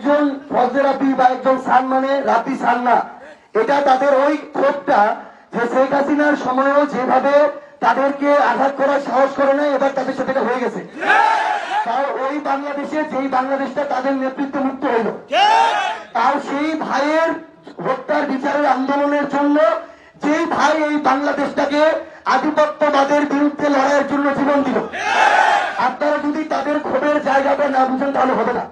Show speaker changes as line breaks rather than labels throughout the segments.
একজন ফজলে রাবি বা একজন সান মানে রাবি সান না এটা তাদের ওই ক্ষোভটা যে শেখ হাসিনার সময়ও যেভাবে তাদেরকে আঘাত করার সাহস করে না এবার তাদের সাথে হয়ে গেছে। ওই বাংলাদেশে, যেই বাংলাদেশটা তাদের নেতৃত্ব মুক্ত হইল। তার সেই ভাইয়ের হত্যার বিচারের আন্দোলনের জন্য যেই ভাই এই বাংলাদেশটাকে আধিপত্যবাদের বিরুদ্ধে লড়াইয়ের জন্য জীবন দিল। আপনারা যদি তাদের ক্ষোভের জায়গাটা না বুঝেন, তাহলে হবে না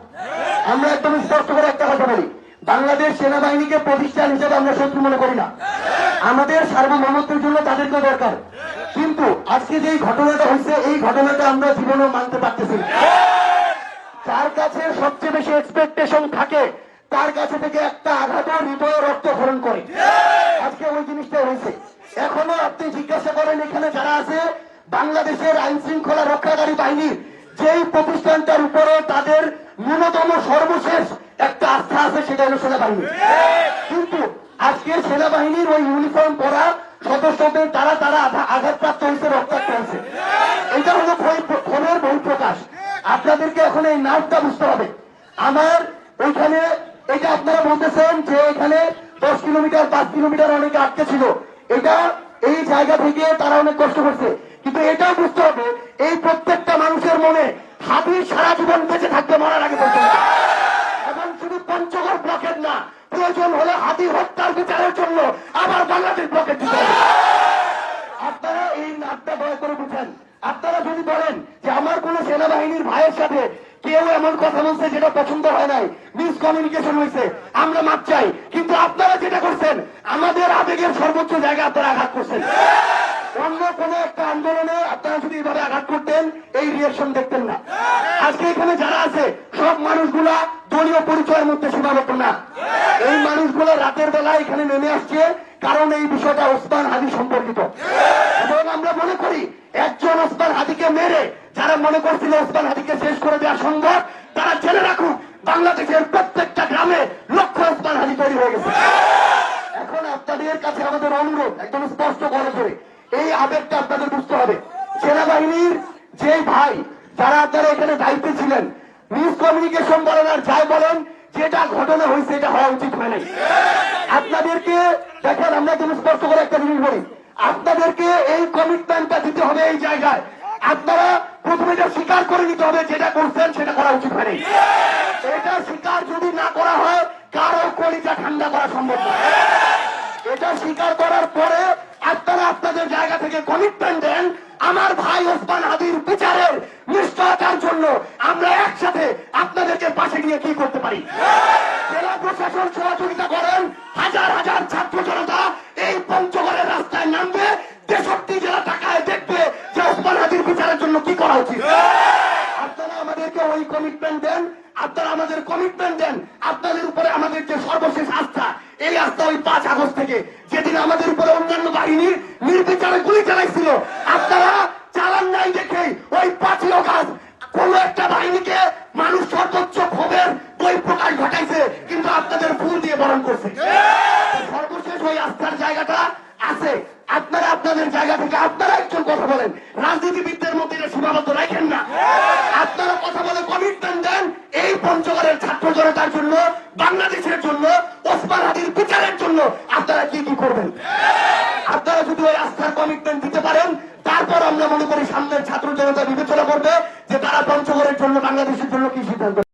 আমরা একদম স্পষ্ট করে একটা কথা বলি বাংলাদেশ সেনাবাহিনীকে প্রতিষ্ঠান হিসেবে আমরা শত্রু মনে করি না। আমাদের সার্বভৌমত্বের জন্য তাদেরকে দরকার। কিন্তু আজকে যে ঘটনাটা হয়েছে, এই ঘটনাটা আমরা জীবনেও মানতে পারতেছি যার কাছে সবচেয়ে বেশি এক্সপেকটেশন থাকে, তার কাছে থেকে একটা আঘাত হৃদয় রক্তক্ষরণ করে। আজকে ওই জিনিসটা হয়েছে। এখনও আপনি জিজ্ঞাসা করেন এখানে যারা আছে, বাংলাদেশের আইন শৃঙ্খলা রক্ষাকারী বাহিনীর যেই প্রতিষ্ঠানটার উপরে তাদের ন্যূনতম সর্বশেষ একটা আস্থা আছে, সেটা হলো সেনাবাহিনী। কিন্তু আজকে সেনাবাহিনীর ওই ইউনিফর্ম পরা সদস্যদের তারা তারা আঘাতপ্রাপ্ত হয়েছে, রক্তাক্ত হয়েছে। এটা হলো ক্ষয়- ক্ষোভের বহিঃপ্রকাশ। আপনাদেরকে এখন এই নামটা বুঝতে হবে। আমার ওইখানে, এটা আপনারা বলতেছেন যে এখানে দশ কিলোমিটার, পাঁচ কিলোমিটার অনেকে আটকে ছিল। এটা এই জায়গা থেকে তারা অনেক কষ্ট করছে। কিন্তু এটাও বুঝতে হবে, এই প্রত্যেকটা মানুষের মনে হাবি সারা জীবন বেঁচে থাকবে মরার আগে এবং শুধু পঞ্চগড় ব্লকের না, প্রয়োজন হলে হাতি হত্যার বিচারের জন্য আবার বাংলাদেশ ব্লকের দিতে আপনারা এই নাটটা দয়া করে বুঝেন। আপনারা যদি বলেন যে আমার কোন সেনাবাহিনীর ভাইয়ের সাথে কেউ এমন কথা বলছে যেটা পছন্দ হয় নাই মিসকমিউনিকেশন হয়েছে, আমরা মাপ চাই। কিন্তু আপনারা যেটা করছেন, আমাদের আবেগের সর্বোচ্চ জায়গা আপনারা আঘাত করছেন অন্য কোন একটা আন্দোলনে আপনারা যদি এইভাবে আঘাত করতেন, এই রিয়াকশন দেখতেন না। আজকে এখানে যারা আছে, সব মানুষগুলা দলীয় পরিচয়ের মধ্যে সীমাবদ্ধ না। এই মানুষগুলো রাতের বেলা এখানে নেমে আসছে, কারণ এই বিষয়টা ওসমান হাদি সম্পর্কিত। এবং আমরা মনে করি, একজন ওসমান হাদিকে মেরে, যারা মনে করছিল ওসমান হাদিকে শেষ করে দেওয়া সম্ভব তারা জেনে রাখুক বাংলাদেশের প্রত্যেকটা গ্রামে লক্ষ ওসমান হাদি তৈরি হয়ে গেছে। এখন আপনাদের কাছে আমাদের অনুরোধ, একদম স্পষ্ট করে করে এই আবেগটা আপনাদের বুঝতে হবে। সেনাবাহিনীর যে ভাই, যারা আপনারা এখানে দায়িত্বে ছিলেন মিস কমিউনিকেশন বলেন আর যাই বলেন, যেটা ঘটনা হয়েছে এটা হওয়া উচিত হয় নাই। আপনাদেরকে, দেখেন আমরা তুমি স্পষ্ট করে একটা জিনিস বলি, আপনাদেরকে এই কমিটমেন্টটা দিতে হবে এই জায়গায়। আপনারা প্রথমে এটা স্বীকার করে নিতে হবে যেটা করছেন সেটা করা উচিত হয় নাই। এটা স্বীকার যদি না করা হয়, কারও কলিজা ঠান্ডা করা সম্ভব নয়। এটা স্বীকার করার পরে আপনারা আপনাদের জায়গা থেকে কমিটমেন্ট দেন আমার ভাই ওসমান হাদির বিচারের নিশ্চয়তার জন্য আমরা একসাথে আপনাদেরকে পাশে নিয়ে কি করতে পারি? জেলা প্রশাসন সহযোগিতা করেন, হাজার হাজার ছাত্র জনতা এই পঞ্চগড়ের রাস্তায় নামবে তেষট্টি জেলা টাকায় দেখবে যে ওসমান হাদির বিচারের জন্য কি করা উচিত। আপনারা আমাদেরকে ওই কমিটমেন্ট দেন, আপনারা আমাদের কমিটমেন্ট দেন, আপনাদের উপরে আমাদের যে সর্বশেষ আস্থা, এই আস্থা ওই পাঁচ আগস্ট থেকে। যেদিন আমাদের উপরে অন্যান্য বাহিনী নির্বিচারে গুলি চালাইছিল আপনারা চালান নাই দেখে ওই পাঁচই অগাস্ট কোন একটা বাহিনীকে মানুষ সর্বোচ্চ ক্ষোভের বই প্রকাশ ঘটাইছে কিন্তু আপনাদের ফুল দিয়ে বরণ করছে। সর্বশেষ ওই আস্থার জায়গাটা আছে। আপনারা আপনাদের জায়গা থেকে আপনারা একজন কথা বলেন। রাজনীতিবিদদের মধ্যে এটা সীমাবদ্ধ রাখেন না। আপনারা কথা বলে কমিটমেন্ট দেন এই পঞ্চগড়ের ছাত্র জনতার জন্য বাংলাদেশের জন্য ওসমান হাদির বিচারের জন্য আপনারা কি কি করবেন? আপনারা যদি ওই আস্থার কমিটমেন্ট দিতে পারেন তারপর আমরা মনে করি সামনের ছাত্র জনতা বিবেচনা